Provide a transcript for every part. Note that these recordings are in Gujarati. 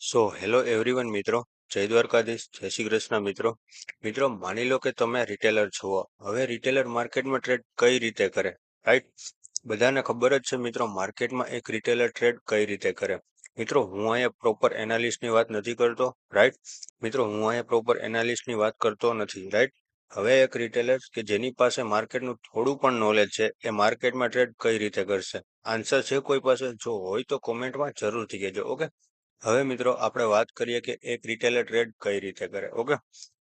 સો હેલો એવરીવન મિત્રો. જય દ્વારકાધીશ, જય શ્રી કૃષ્ણ, મિત્રો. મિત્રો, માની લો કે તમે રિટેલર છો. હવે રિટેલર માર્કેટમાં ટ્રેડ કઈ રીતે કરે? રાઈટ બધાને ખબર જ છે, મિત્રો માર્કેટમાં એક રિટેલર ટ્રેડ કઈ રીતે કરે? મિત્રો, હું અહીંયા પ્રોપર એનાલિસ્ટની વાત નથી કરતો. રાઈટ મિત્રો, હું અહીંયા પ્રોપર એનાલિસ્ટની વાત કરતો નથી. રાઈટ હવે એક રિટેલર કે જેની પાસે માર્કેટનું થોડું પણ નોલેજ છે, એ માર્કેટમાં ટ્રેડ કઈ રીતે કરશે? આન્સર છે કોઈ પાસે? જો હોય તો કોમેન્ટમાં જરૂરથી કહેજો ઓકે હવે મિત્રો આપણે વાત કરીએ કે એક રિટેલર ટ્રેડ કઈ રીતે કરે. ઓકે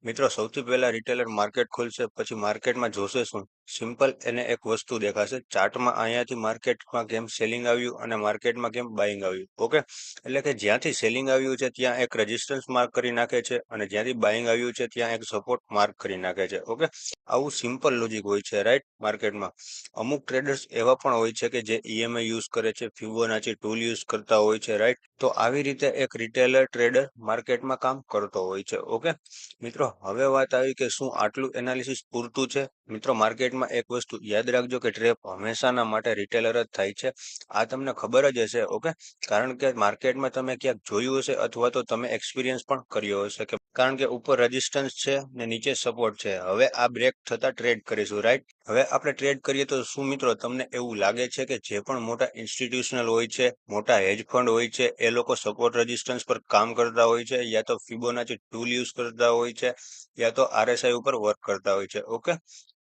મિત્રો સૌથી પહેલા રિટેલર માર્કેટ ખોલશે, પછી માર્કેટમાં જોશે શું? સિમ્પલ એને એક વસ્તુ દેખાશે. ચાર્ટમાં અહીંયાથી માર્કેટમાં કેમ સેલિંગ આવ્યું અને માર્કેટમાં કેમ બાઇંગ આવ્યું. ઓકે? એટલે કે જ્યાંથી સેલિંગ આવ્યું છે, ત્યાં એક રેઝિસ્ટન્સ માર્ક કરી નાખે છે અને જ્યાંથી બાઇંગ આવ્યું છે, ત્યાં એક સપોર્ટ માર્ક કરી નાખે છે. ઓકે? આવું સિમ્પલ લોજિક હોય છે, રાઈટ? માર્કેટમાં. અમુક ટ્રેડર્સ એવા પણ હોય છે કે જે ઈએમઆઈ યુઝ કરે છે, ફિબોનાચી ટૂલ યુઝ કરતા હોય છે, રાઈટ? તો આવી રીતે એક રિટેલર ટ્રેડર માર્કેટમાં કામ કરતો હોય છે. ઓકે? મિત્રો, હવે વાત આવી કે શું આટલું એનાલિસિસ પૂરતું છે? મિત્રો માર્કેટમાં એક વસ્તુ યાદ રાખજો કે ટ્રેપ હંમેશાના માટે રિટેલર જ થાય છે. આ તમને ખબર જ હશે ઓકે કારણ કે માર્કેટમાં તમે ક્યાંક જોયું હશે અથવા તો તમે એક્સપિરિયન્સ પણ કર્યો હશે કે કારણ કે ઉપર રેઝિસ્ટન્સ છે ને નીચે સપોર્ટ છે. હવે આ બ્રેક થતા ટ્રેડ કરીશું રાઈટ હવે આપણે ટ્રેડ કરીએ તો શું મિત્રો તમને એવું લાગે છે કે જે પણ મોટા ઇન્સ્ટિટ્યુશનલ હોય છે, મોટા હેજ ફંડ હોય છે, એ લોકો સપોર્ટ રેઝિસ્ટન્સ પર કામ કરતા હોય છે, યા તો ફિબોનાચી ટૂલ યુઝ કરતા હોય છે, યા તો આરએસઆઈ ઉપર વર્ક કરતા હોય છે ઓકે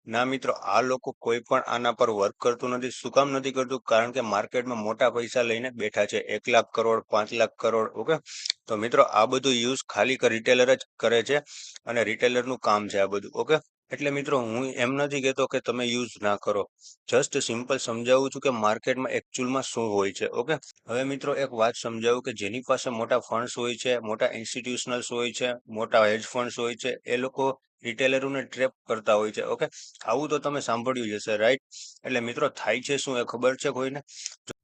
ના મિત્રો, આ લોકો કોઈ પણ આના પર વર્ક કરતું નથી. શું કામ નથી કરતું? કારણ કે માર્કેટમાં મોટા પૈસા લઈને બેઠા છે. એક લાખ કરોડ, પાંચ લાખ કરોડ, ઓકે? તો મિત્રો, આ બધું યુઝ ખાલી રિટેલર જ કરે છે અને રિટેલરનું કામ છે આ બધું, ઓકે? એટલે મિત્રો, હું એમ નથી કહેતો કે તમે યુઝ ના કરો. જસ્ટ સિમ્પલ સમજાવું છું કે માર્કેટમાં એકચ્યુઅલમાં શું હોય છે, ઓકે? હવે મિત્રો, એક વાત સમજાવું કે જેની પાસે મોટા ફંડ્સ હોય છે, મોટા ઇન્સ્ટિટ્યુશનલ્સ હોય છે, મોટા હેજ ફંડ્સ હોય છે, એ લોકો રિટેલરોને ટ્રેપ કરતા હોય છે ઓકે આવું તો તમે સાંભળ્યું જ હશે રાઈટ એટલે મિત્રો, થાય છે શું એ ખબર છે કોઈને?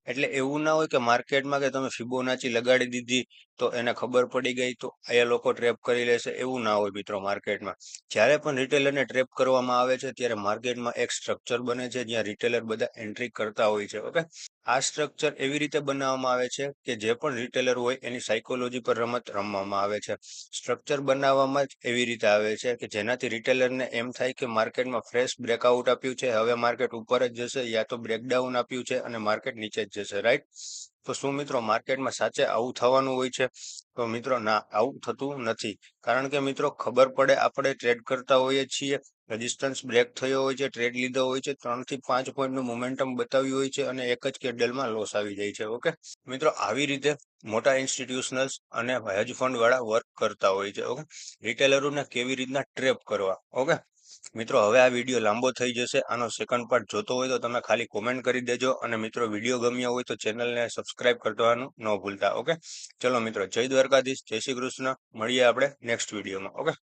એટલે એવું ના હોય કે માર્કેટમાં કે તમે ફિબોનાચી લગાડી દીધી તો એને ખબર પડી ગઈ તો એ લોકો ટ્રેપ કરી લેશે, એવું ના હોય મિત્રો માર્કેટમાં. જ્યારે પણ રિટેલરને ટ્રેપ કરવામાં આવે છે, ત્યારે માર્કેટમાં એક સ્ટ્રક્ચર બને છે, જ્યાં રિટેલર બધા એન્ટ્રી કરતા હોય છે, ઓકે? આ સ્ટ્રક્ચર એવી રીતે બનાવવામાં આવે છે કે જે પણ રિટેલર હોય એની સાયકોલોજી પર રમત રમવામાં આવે છે. સ્ટ્રક્ચર બનાવવામાં જ એવી રીતે આવે છે કે જેનાથી રિટેલરને એમ થાય કે માર્કેટમાં ફ્રેશ બ્રેકઆઉટ આપ્યું છે, હવે માર્કેટ ઉપર જ જશે, યા તો બ્રેકડાઉન આપ્યું છે અને માર્કેટ નીચે જ જશે રાઈટ તો શું મિત્રો માર્કેટમાં સાચે આવું થવાનું હોય છે? તો મિત્રો ના, આવું થતું નથી. કારણ કે મિત્રો ખબર પડે આપણે ટ્રેડ કરતા હોઈએ છીએ રેઝિસ્ટન્સ બ્રેક થયો હોય છે ટ્રેડ લીધો હોય છે ત્રણથી પાંચ પોઈન્ટનું મોમેન્ટમ બતાવ્યું હોય છે અને એક જ કેન્ડલમાં લોસ આવી જાય છે ઓકે મિત્રો આવી રીતે મોટા ઇન્સ્ટિટ્યુશનલ્સ અને હેજ ફંડ વાળા વર્ક કરતા હોય છે ઓકે રિટેલરોને કેવી રીતના ટ્રેપ કરવા ઓકે મિત્રો, હવે આ વીડિયો લાંબો થઈ જશે. આનો સેકન્ડ પાર્ટ જોતો હોય તો તમે ખાલી કોમેન્ટ કરી દેજો. અને મિત્રો, વીડિયો ગમ્યો હોય તો ચેનલને સબસ્ક્રાઇબ કરવાનું ન ભૂલતા ઓકે ચલો મિત્રો, જય દ્વારકાધીશ, જય શ્રી કૃષ્ણ. મળીએ આપણે નેક્સ્ટ વિડીયોમાં ઓકે